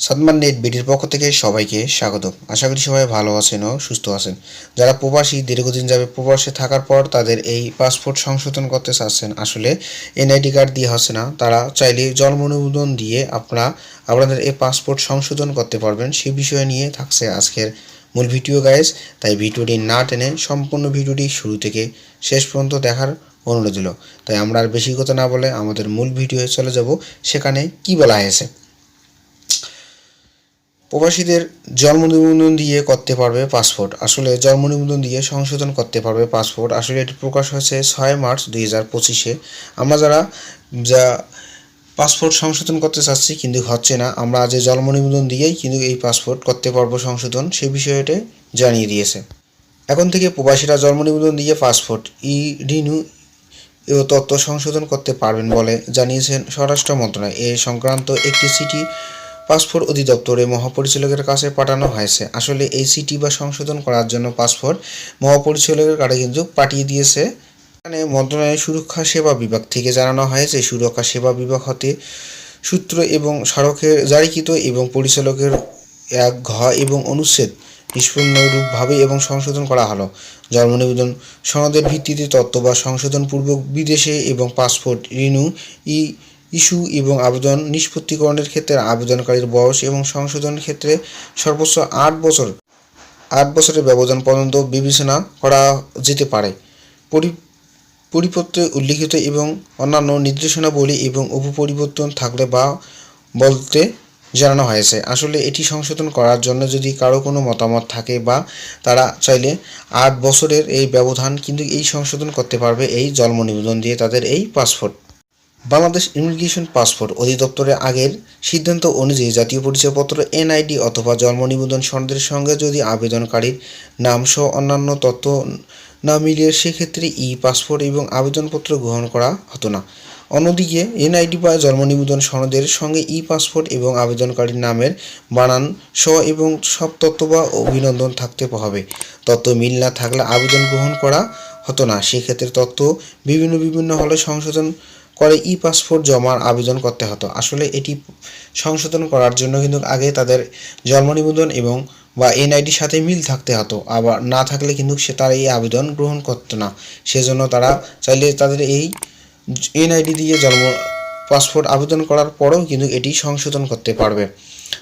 Sadman net বিডির পক্ষ থেকে সবাইকে স্বাগত আশা করি সবাই ভালো আছেন ও সুস্থ আছেন। যারা প্রবাসী, দীর্ঘদিন যাবে প্রবাসে থাকার পর তাদের এই পাসপোর্ট সংশোধন করতে চাচ্ছেন, আসলে এনআইডি কার্ড দিয়ে হচ্ছে না। তারা চাইলে জন্ম নিবন্ধন দিয়ে আপনারা, আপনাদের এই পাসপোর্ট সংশোধন করতে পারবেন। সে বিষয় নিয়ে থাকছে আজকের মূল ভিডিও গাইজ তাই ভিডিওটি না টেনে সম্পূর্ণ ভিডিওটি শুরু থেকে শেষ পর্যন্ত দেখার অনুরোধ দিল তাই আমরা আর বেশি কথা না বলে আমাদের মূল ভিডিওয়ে চলে যাব। সেখানে কি বলা হয়েছে? প্রবাসীদের জন্ম নিবন্ধন দিয়ে করতে পারবে পাসপোর্ট আসলে জন্ম নিবন্ধন দিয়ে সংশোধন করতে পারবে পাসপোর্ট আসলে এটি প্রকাশ হয়েছে ছয় মার্চ দুই হাজার পঁচিশে। আমরা যারা যা পাসপোর্ট সংশোধন করতে চাচ্ছি কিন্তু হচ্ছে না, আমরা যে জন্ম নিবন্ধন দিয়েই কিন্তু এই পাসপোর্ট করতে পারব সংশোধন, সে বিষয়টি জানিয়ে দিয়েছে। এখন থেকে প্রবাসীরা জন্ম নিবন্ধন দিয়ে পাসপোর্ট ই রিনিউ ও তথ্য সংশোধন করতে পারবেন বলে জানিয়েছেন স্বরাষ্ট্র মন্ত্রণালয়। এ সংক্রান্ত একটি চিঠি পাসপোর্ট অধিদপ্তরে মহাপরিচালকের কাছে পাঠানো হয়েছে। আসলে এই সিটি বা সংশোধন করার জন্য পাসপোর্ট মহাপরিচালকের কাছে কিন্তু পাঠিয়ে দিয়েছে। এখানে মন্ত্রণালয়ের সুরক্ষা সেবা বিভাগ থেকে জানানো হয়েছে, সুরক্ষা সেবা বিভাগ হতে সূত্র এবং স্মারকের জারিকৃত এবং পরিচালকের এক ঘ এবং অনুচ্ছেদ নিষ্পূর্ণরূপভাবে এবং সংশোধন করা হলো। জন্ম নিবেদন সনদের ভিত্তিতে তত্ত্ব বা সংশোধন সংশোধনপূর্বক বিদেশে এবং পাসপোর্ট রিনিউ ই ইস্যু এবং আবেদন নিষ্পত্তিকরণের ক্ষেত্রে আবেদনকারীর বয়স এবং সংশোধনের ক্ষেত্রে সর্বোচ্চ আট বছর, আট বছরের ব্যবধান পর্যন্ত বিবেচনা করা যেতে পারে। পরি, পরিপত্রে উল্লিখিত এবং অন্যান্য নির্দেশনাবলী এবং উপপরিবর্তন থাকলে বা বলতে জানানো হয়েছে। আসলে এটি সংশোধন করার জন্য যদি কারও কোনো মতামত থাকে বা তারা চাইলে আট বছরের এই ব্যবধান কিন্তু এই সংশোধন করতে পারবে এই জন্ম নিবেদন দিয়ে তাদের এই পাসপোর্ট। বাংলাদেশ ইমিগ্রেশন পাসপোর্ট অধিদপ্তরের আগের সিদ্ধান্ত অনুযায়ী জাতীয় পরিচয়পত্র, এনআইডি অথবা জন্ম নিবন্ধন সনদের সঙ্গে যদি আবেদনকারীর নাম সহ অন্যান্য তথ্য না মিলিয়ে, সেক্ষেত্রে ই পাসপোর্ট এবং আবেদনপত্র গ্রহণ করা হতো না। অন্যদিকে, এনআইডি বা জন্ম নিবন্ধন সনদের সঙ্গে ই পাসপোর্ট এবং আবেদনকারীর নামের বানান সহ এবং সব তথ্য বা অভিনন্দন থাকতে হবে। তথ্য মিল না থাকলে আবেদন গ্রহণ করা হতো না। সেক্ষেত্রে তথ্য বিভিন্ন বিভিন্ন হলে সংশোধন করে ই পাসপোর্ট জমার আবেদন করতে হতো। আসলে এটি সংশোধন করার জন্য কিন্তু আগে তাদের জন্ম নিবন্ধন এবং বা এনআইডির সাথে মিল থাকতে হতো। আবার না থাকলে কিন্তু সে তারা এই আবেদন গ্রহণ করতো না। সেজন্য তারা চাইলে তাদের এই এনআইডি দিয়ে জন্ম পাসপোর্ট আবেদন করার পরেও কিন্তু এটি সংশোধন করতে পারবে।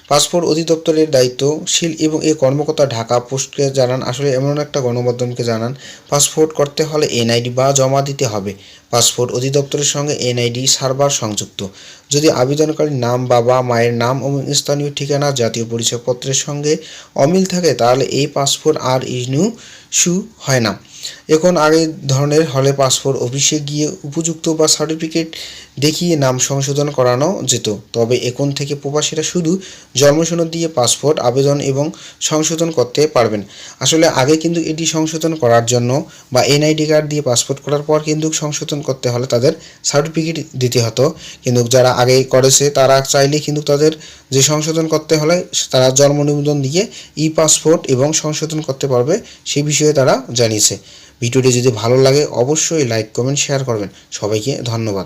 পাসপোর্ট অধিদপ্তরের দায়িত্বশীল এবং এই কর্মকর্তা ঢাকা পোস্টকে জানান, আসলে এমন একটা গণমাধ্যমকে জানান, পাসপোর্ট করতে হলে এনআইডি বা জমা দিতে হবে। পাসপোর্ট অধিদপ্তরের সঙ্গে এনআইডি সার্ভার সংযুক্ত। যদি আবেদনকারীর নাম, বাবা, মায়ের নাম এবং স্থানীয় ঠিকানা, জাতীয় পরিচয়পত্রের সঙ্গে অমিল থাকে, তাহলে এই পাসপোর্ট আর ইনু শু হয় না। এখন আগে ধরনের হলে পাসপোর্ট অফিসে গিয়ে উপযুক্ত বা সার্টিফিকেট দেখিয়ে নাম সংশোধন করানো যেত। তবে এখন থেকে প্রবাসীরা শুধু জন্মসনদ দিয়ে পাসপোর্ট, আবেদন এবং সংশোধন করতে পারবেন। আসলে আগে কিন্তু এটি সংশোধন করার জন্য বা এনআইডি কার্ড দিয়ে পাসপোর্ট করার পর কিন্তু সংশোধন করতে হলে তাদের সার্টিফিকেট দিতে হতো। কিন্তু যারা আগে করেছে, তারা চাইলে কিন্তু তাদের যে সংশোধন করতে হলে তারা জন্ম নিবন্ধন দিয়ে ই পাসপোর্ট এবং সংশোধন করতে পারবে সেই বিষয়ে তারা জানিয়েছে। ভিডিওটি যদি ভালো লাগে, অবশ্যই লাইক, কমেন্ট, শেয়ার করবেন। সবাইকে ধন্যবাদ।